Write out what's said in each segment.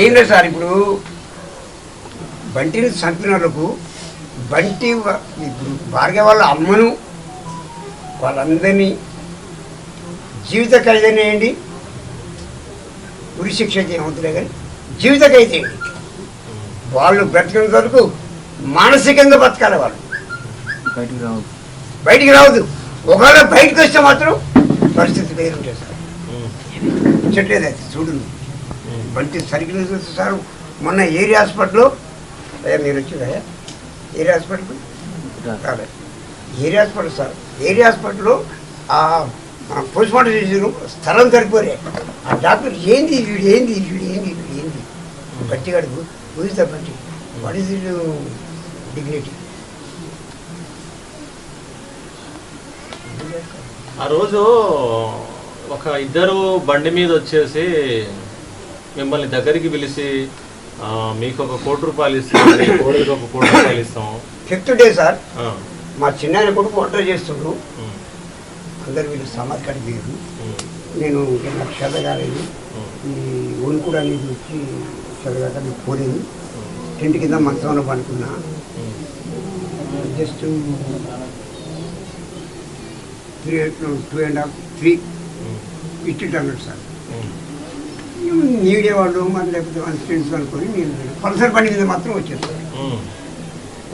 ఏం లేదు సార్ ఇప్పుడు బంటిని చంపిన వాళ్ళకు బంటి ఇప్పుడు భార్గవ వాళ్ళ అమ్మను వాళ్ళందరినీ జీవిత ఖైదనేయండి ఉరి శిక్ష చేయవద్దులే కానీ జీవిత ఖైదేయండి వాళ్ళు బ్రతికినంత వరకు మానసికంగా బతకాలి వాళ్ళు. బయటికి రావద్దు. బయటికి రావద్దు. ఒకవేళ బయటకు వస్తే మాత్రం పరిస్థితి వేరుంటుంది సార్. చెట్లేదు అయితే చూడు మంచి సర్కిల్ సార్. మొన్న ఏరియా హాస్పిటల్లో అయ్యా మీరు వచ్చిందయ్యా ఏరియా హాస్పిటల్? కాలే ఏరియా హాస్పిటల్ సార్. ఏరియా హాస్పిటల్లో ఆ పోస్ట్ మార్టం చేసిన స్థలం సరిపోరే ఆ డాక్టర్ ఏంది వీడు ఏంది? వీడు ఏంది? వీడు ఏంది? బట్టి గడుపు ఊరిస్తా బట్టి వాట్ ఈస్ డిగ్నిటీ ఆ రోజు ఒక ఇద్దరు బండి మీద వచ్చేసి మిమ్మల్ని దగ్గరికి పిలిచి మీకు ఒక కోటి రూపాయలు ఇస్తాం కోడికి ఒక కోటి రూపాయలు ఇస్తాం. ఫిఫ్త్ డే సార్ మా చిన్న కొడుకు వంట చేస్తుండ్రు అందరు వీళ్ళు సమాధి ఉమ్, నేను నాకు ఉమ్, ఈ ఒళ్ళు కూడా నీకు వచ్చి చదవక నీకు పోలేదు. టెంట్ కింద మంచంలో పడుకున్నా. Just three two and half three ఇట్టి అన్నాడు సార్. నీడే వాళ్ళు మరి లేకపోతే వాళ్ళ ఫ్రెండ్స్ అనుకొని నేను పల్సర్ బండి మీద మాత్రం ఉమ్,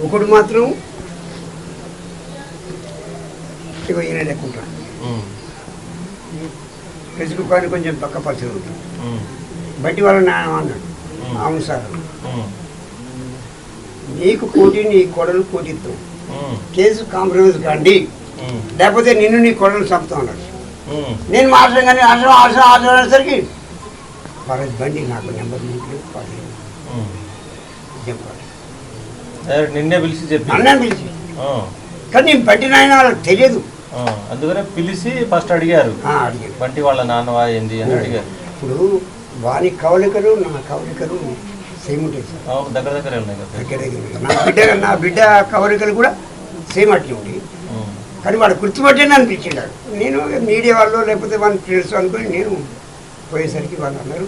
ఒకడు మాత్రం ఇగో ఈయన లెక్కుంటాడు కానీ కొంచెం పక్క పల్సర్ ఉంటాడు బట్టి వాళ్ళ నాన్న అన్నాడు. అవును సార్. నీకు కోటి నీ కొడలు కోటిస్తాం ఉమ్, కేసు కాంప్రమైజ్ కాండి. లేకపోతే నిన్ను నీ కొడలు చంపుతా అన్నాడు నేను మాట్లాడడం కానీ ఆశ్రమం ఆశ్రమం ఆశ్రమం అనేసరికి వాళ్ళ బండి నాకు నెంబర్ పడలేదు డైరెక్ట్ నిన్నే పిలిచి చెప్పి. పిలిచి. కానీ నేను బండి నాయన వాళ్ళకి తెలియదు. అందుకనే పిలిచి ఫస్ట్ అడిగారు. ఆ, అడిగాను బంటి వాళ్ళ నాన్నవా ఏంది అని అడిగారు. ఇప్పుడు వాని కవలికలు నా కవలికలు సేమ్ ఉంటాయి సార్. దగ్గర దగ్గర నా బిడ్డ నా బిడ్డ కవలికలు కూడా సేమ్ అట్లే ఉంటాయి. ఉమ్, కానీ వాడు గుర్తుపట్టింది అనిపించిండాడు నేను మీడియా వాళ్ళు లేకపోతే వాళ్ళని తెలుసు అనుకుని నేను పోయేసరికి వాళ్ళు అన్నారు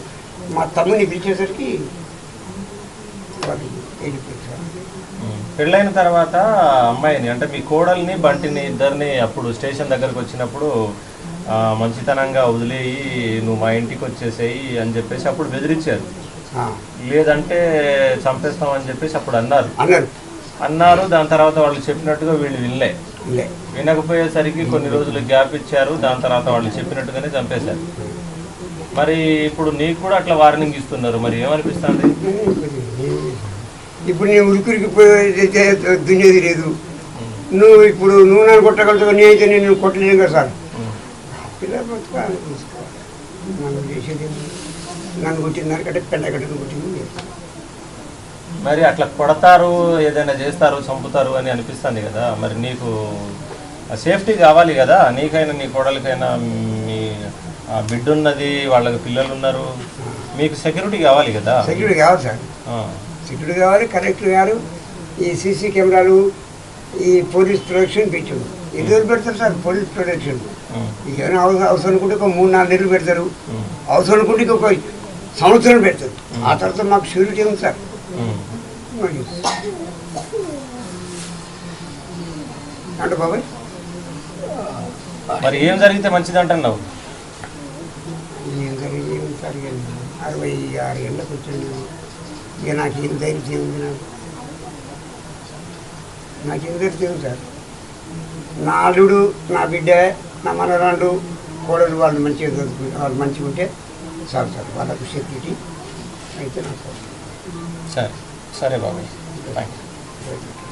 మా తమ్ముని పిలిచేసరికి వాళ్ళు వెళ్ళిపోయారు. పెళ్ళైన తర్వాత అమ్మాయిని అంటే మీ కోడల్ని బంటిని ఇద్దరిని అప్పుడు స్టేషన్ దగ్గరకు వచ్చినప్పుడు మంచితనంగా వదిలేయి నువ్వు మా ఇంటికి వచ్చేసేయి అని చెప్పేసి అప్పుడు బెదిరించారు. లేదంటే చంపేస్తామని చెప్పేసి అప్పుడు అన్నారు. అన్నారు. దాని తర్వాత వాళ్ళు చెప్పినట్టుగా వీళ్ళు వినలే. వినకపోయేసరికి కొన్ని రోజులు గ్యాప్ ఇచ్చారు దాని తర్వాత వాళ్ళు చెప్పినట్టుగానే చంపేశారు. మరి ఇప్పుడు నీకు కూడా అట్లా వార్నింగ్ ఇస్తున్నారు. మరి ఏమనిపిస్తుంది? ఇప్పుడు నేను ఉరికురికి దున్నేది లేదు. నువ్వు ఇప్పుడు నువ్వు నన్ను కొట్టగలుగుతావు? నేనైతే నేను కొట్టలేను కదా సార్. బతుకాలి చేసేది? నన్ను కొట్టింది. మరి అట్లా కొడతారు ఏదైనా చేస్తారు చంపుతారు అని అనిపిస్తుంది కదా. మరి నీకు సేఫ్టీ కావాలి కదా. నీకైనా నీ కోడలికైనా బిడ్డ ఉన్నది వాళ్ళకి పిల్లలు ఉన్నారు. మీకు సెక్యూరిటీ కావాలి కదా? సెక్యూరిటీ కావాలి సార్. సెక్యూరిటీ కావాలి కలెక్టర్ గారు ఈ సీసీ కెమెరాలు ఈ పోలీస్ ప్రొటెక్షన్ పెట్టారు ఎన్ని రోజులు పెడతారు సార్ పోలీస్ ప్రొటెక్షన్? ఏమైనా అవసరం అవసరం అనుకుంటే ఒక మూడు నాలుగు నెలలు పెడతారు. అవసరం అనుకుంటే ఇంకొక సంవత్సరం పెడతారు. ఆ. తర్వాత మాకు షూరిటీ ఉంది సార్? అంటే బాబాయ్? మరి ఏం జరిగితే మంచిది అంటున్నావు? ఏం జరిగింది ఏం సార్ ఇక అరవై ఆరు ఏళ్ళకి వచ్చాను ఇక నాకేం ధైర్యం ఉంది నాకు నాకేం ధైర్యం సార్ నా అల్లుడు నా బిడ్డ నా మనరాండు కోడలు వాళ్ళు మంచిగా చదువుకుంటే వాళ్ళు మంచిగా ఉంటే చాలు సార్ వాళ్ళకు సెక్యూరిటీ అయితే నాకు సరే. సరే బాబాయ్ థ్యాంక్ యూ.